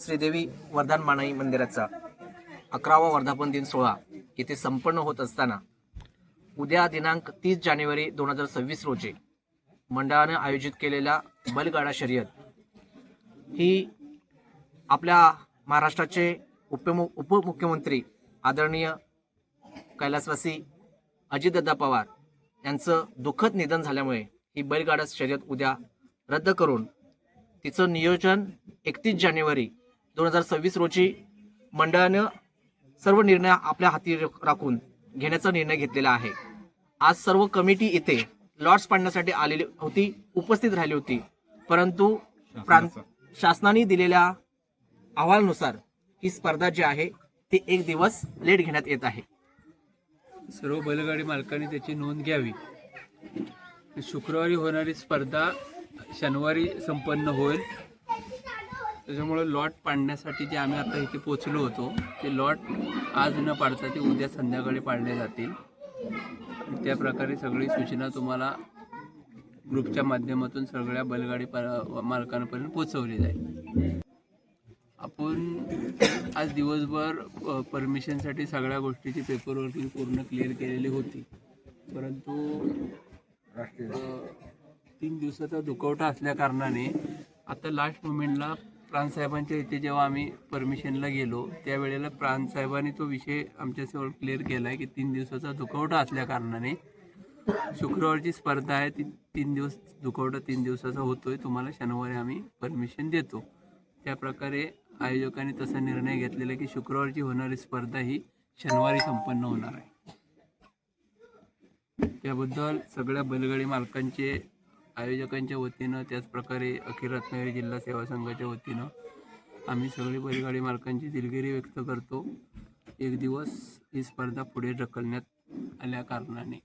श्रीदेवी वरदान मानाई मंदिराचा अकरावा वर्धापन दिन सोहळा येथे संपन्न होत असताना उद्या दिनांक तीस जानेवारी दोन हजार सव्वीस रोजी मंडळाने आयोजित केलेल्या बैलगाडा शर्यत ही आपल्या महाराष्ट्राचे उपमु उपमुख्यमंत्री आदरणीय कैलासवासी अजितदादा पवार यांचं दुःखद निधन झाल्यामुळे ही बैलगाडा शर्यत उद्या रद्द करून तिचं नियोजन एकतीस जानेवारी दोन हजार सव्वीस रोजी मंडळानं सर्व निर्णय आपल्या हाती राखून घेण्याचा निर्णय घेतलेला आहे. आज सर्व कमिटी इथे लॉट्स पाडण्यासाठी आलेली होती उपस्थित राहिली होती. परंतु प्रांत शासनाने दिलेल्या अहवालानुसार ही स्पर्धा जी आहे ती एक दिवस लेट घेण्यात येत आहे. सर्व बैलगाडी मालकांनी त्याची नोंद घ्यावी. शुक्रवारी होणारी स्पर्धा शनिवारी संपन्न होईल. त्याच्यामुळे लॉट पाडण्यासाठी जे आम्ही आता इथे पोचलो होतो ते लॉट आज न पाडता ते उद्या संध्याकाळी पाडले जातील. त्या प्रकारे सगळी सूचना तुम्हाला ग्रुपच्या माध्यमातून सगळ्या बैलगाडी मालकांपर्यंत पोचवली जाईल. आपण आज दिवसभर परमिशनसाठी सगळ्या गोष्टीची पेपरवर्क पूर्ण क्लिअर केलेली होती. परंतु तीन दिवसाचा दुखवटा असल्या कारणाने आता लास्ट मुमेंटला प्राणसाहेबांच्या इथे जेव्हा आम्ही परमिशनला गेलो त्यावेळेला प्राणसाहेबांनी तो विषय आमच्यासमोर क्लिअर केला आहे की तीन दिवसाचा दुखवटा असल्या कारणाने शुक्रवारची स्पर्धा आहे ती तीन दिवस दुखवटा तीन दिवसाचा होतोय तुम्हाला शनिवारी आम्ही परमिशन देतो. त्या प्रकारे आयोजकांनी तसा निर्णय घेतलेला आहे की शुक्रवारची होणारी स्पर्धा ही शनिवारी संपन्न होणार आहे. त्याबद्दल सगळ्या बैलगाडी मालकांचे आयोजकांच्या वतीनं त्याचप्रकारे अखिल रत्नागिरी जिल्हा सेवा संघाच्या वतीनं आम्ही सगळी बैलगाडी मालकांची दिलगिरी व्यक्त करतो. एक दिवस ही स्पर्धा पुढे ढकलण्यात आल्या कारणाने.